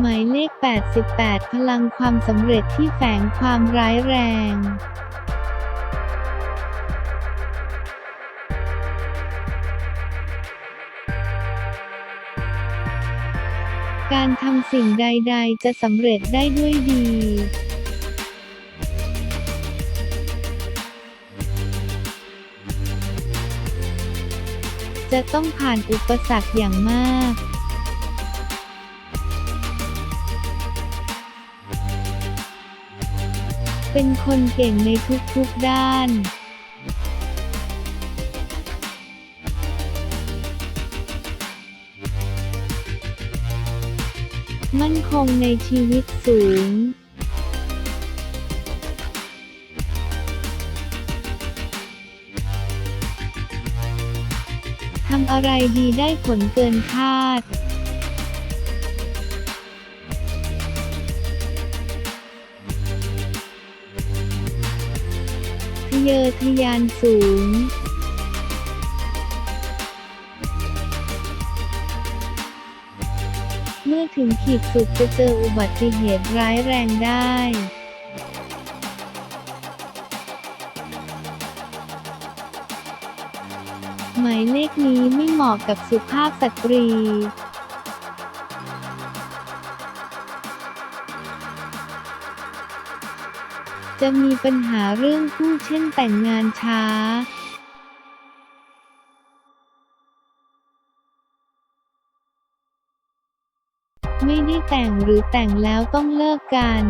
หมายเลข 88 พลังความสำเร็จที่แฝงความร้ายแรงการทำสิ่งใด ๆ จะสำเร็จได้ด้วยดี จะต้องผ่านอุปสรรคอย่างมาก เป็นคนเก่งในทุกๆด้านมั่นคงในชีวิตสูง ทำอะไรดีได้ผลเกินคาด เยอทะยานสูงเมื่อถึงขีดสุดจะเจออุบัติเหตุร้ายแรงได้ หมายเลขนี้ไม่เหมาะกับสุภาพสตรี จะมีปัญหาเรื่องคู่เช่นแต่งงานช้าไม่ได้แต่งหรือแต่งแล้วต้องเลิกกัน